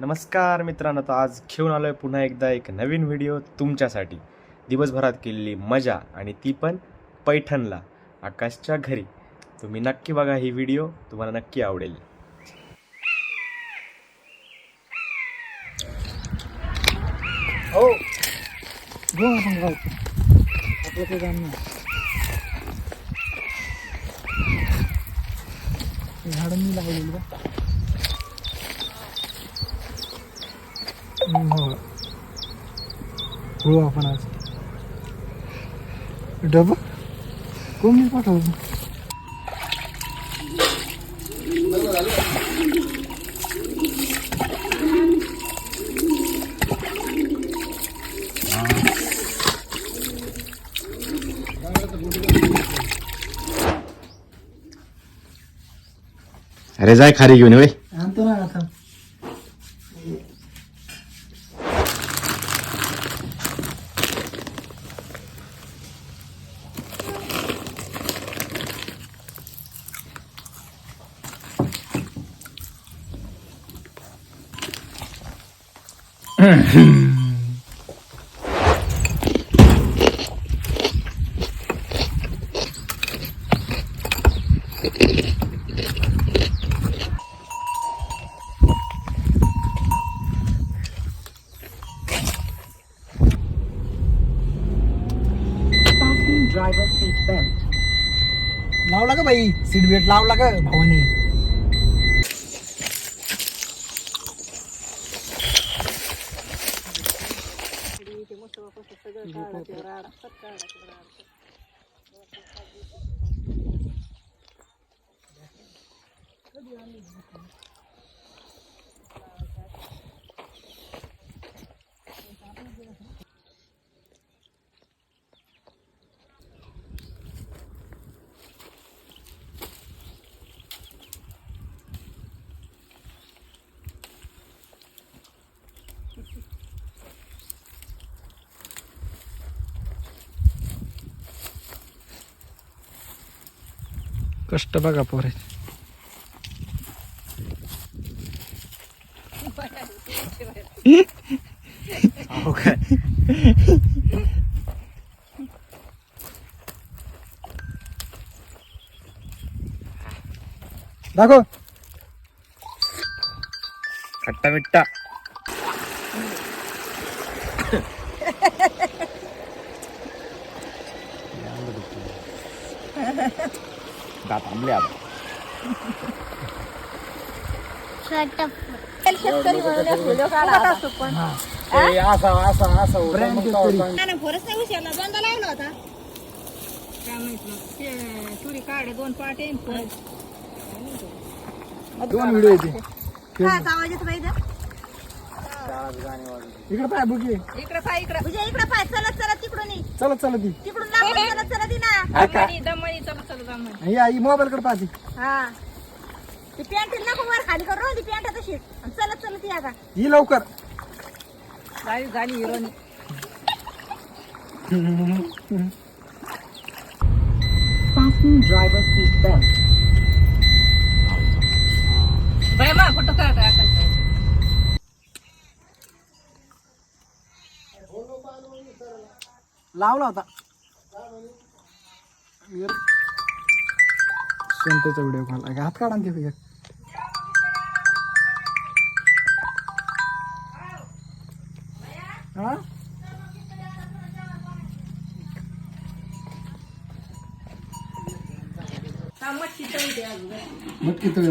नमस्कार मित्रांनो तर आज घेऊन आलो आहे पुन्हा एकदा एक नवीन व्हिडिओ तुमच्यासाठी. दिवसभरात केलेली मजा आणि ती पण पैठणला आकाशच्या घरी. तुम्ही नक्की बघा ही व्हिडिओ तुम्हाला नक्की आवडेल. हो. घेऊ झाडं मी का हम्म, हो आपण आज डब कोण पाठव अरे जाय खारी घेऊन वय. आणतो ना आता. driver seat belt. लावला का बाई सीट बेल्ट लावला का भावानी जवळपास सगळं काढायचं राड काढायचं राड कष्ट बघा पोरे. हो काय? दाखव. खट्टा मिट्टा दात आंबले असा असा असा होता. तुरी काढे दोन पाटे दोन व्हिडिओ? इकडे पाय बुकी इकडे पाय इकडे. म्हणजे इकडे पाय. चलत चलत तिकडून ये. चलत तिकडून लांबून चलत चलत ये ना. चलत दमणी ही आई मोबाईल कडे पाहते. हा. ती पॅन्ट नको वर खाली करू. ती पॅन्ट तशीच आणि चलत चलत या का ही लवकर. झाली झाली हिरोनी. Fasten driver seat belt. मा फ़ोटो आकाश लावला होता. संतेचा व्हिडिओ कॉल हात काढा ते एक. हा? मटकी तळे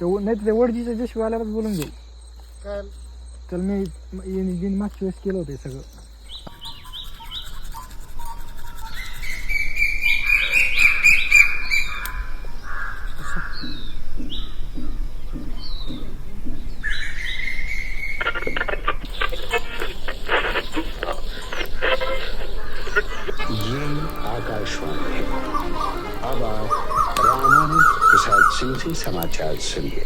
तो नाही तर वडजीच्या जे शिवायलाच बोलून घेऊ. चल मी मी मागच्या वेळेस केलं होतं हे सगळं. सिंह से समाचार सुनिए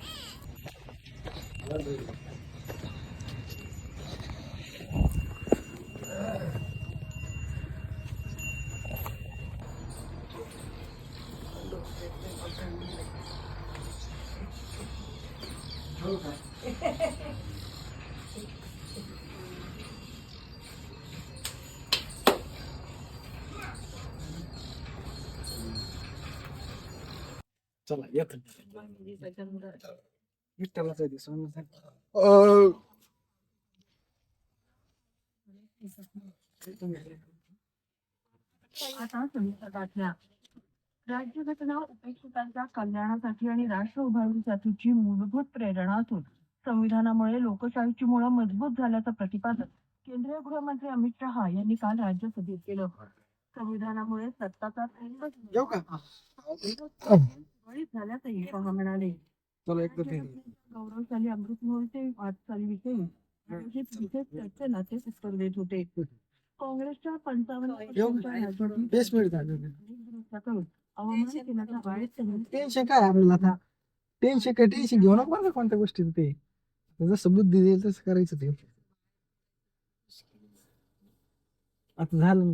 चला येत विठ्ठलाचा राज्यघटना उपेक्षितांच्या कल्याणासाठी आणि राष्ट्र उभारणीसाठीची मूलभूत प्रेरणा असून संविधानामुळे लोकशाहीची मुळं मजबूत झाल्याचं प्रतिपादन केंद्रीय गृहमंत्री अमित शहा यांनी काल राज्यसभेत केलं. संविधानामुळे सत्ताचा थेंब येऊ का बळी झाल्याचंही शहा म्हणाले. चला एकदा ते गौरवशाली अमृत महोत्सवी वाटचालीविषयी आयोजित विशेष. चर्चेला ते उत्तर देत होते. काँग्रेसच्या पंचावन्न करून टेन्शन काय आपल्याला आता? टेन्शन काय? टेन्शन घेऊ नका बरं का कोणत्या गोष्टीचं ते. जसं बुद्धी देईल तसं करायचं ते. आता झालं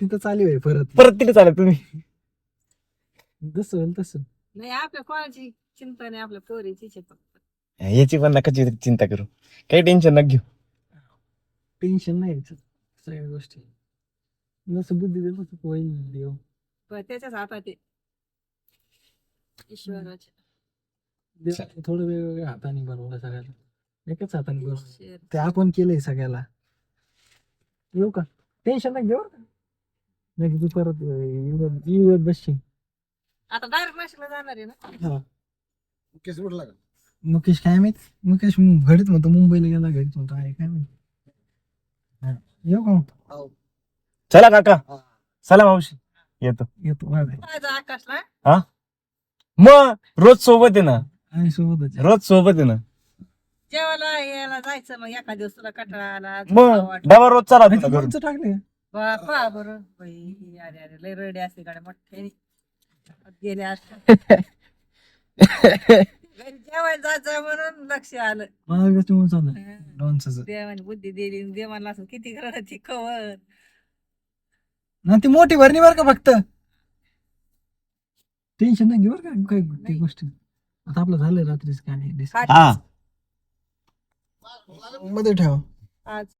तिथं चालू आहे परत. परत तिथे चालेल तुम्ही. जसं होईल तसं नाही आपल्या कोणाची चिंता नाही आपल्या पोरीची चिंता याची पण नका चि- चिंता करू. काही टेन्शन नका घेऊ. टेन्शन नाही. सगळ्या गोष्टी. जसं बुद्धी देईल तसं होईल देव. पण त्याच्याच हातात आहे. ईश्वराच्या. देव थोडं वेगवेगळ्या हाताने बनवलं सगळ्याला. एकच हाताने बनवलं. ते आपण केलंय सगळ्याला. येऊ का? टेन्शन नाही घेऊ. नाही तू परत येऊ- येऊ बसशील. आता डायरेक्ट नाशिकला जाणार आहे ना? मुकेश काय माहीत? मुकेश घडीत म्हणतो मुंबईला गेला घडीत म्हणतो आहे काय माहीत? हा. येऊ का मग? चला काका. चला मावशी. येतो. येतो. Bye bye. जायचं आकाशला? मग रोज सोबत आहे ना? आणि सोबतच आहे. रोज सोबत आहे ना? जेवायला यायला जायचं मग एका दिवस तुला कटाळा आला मग डबा रोज चला तुला ते घरून. टाकले का? बापा बरं. बाई अरे अरे लय रडे असते गाड्या मोठे गेले असते घरी जेवायला जायचं म्हणून लक्ष आलं. मला कसं म्हणून चालू आहे. लोणचं देवाने बुद्धी दिली देवाला असं किती रडती कवर ना ती मोठी भरणी बरं का फक्त? टेन्शन नाही घेऊ बरं का काय ती गोष्ट. आता आपलं झालंय रात्रीच काय नाही हा. मध्ये ठेवा. आज.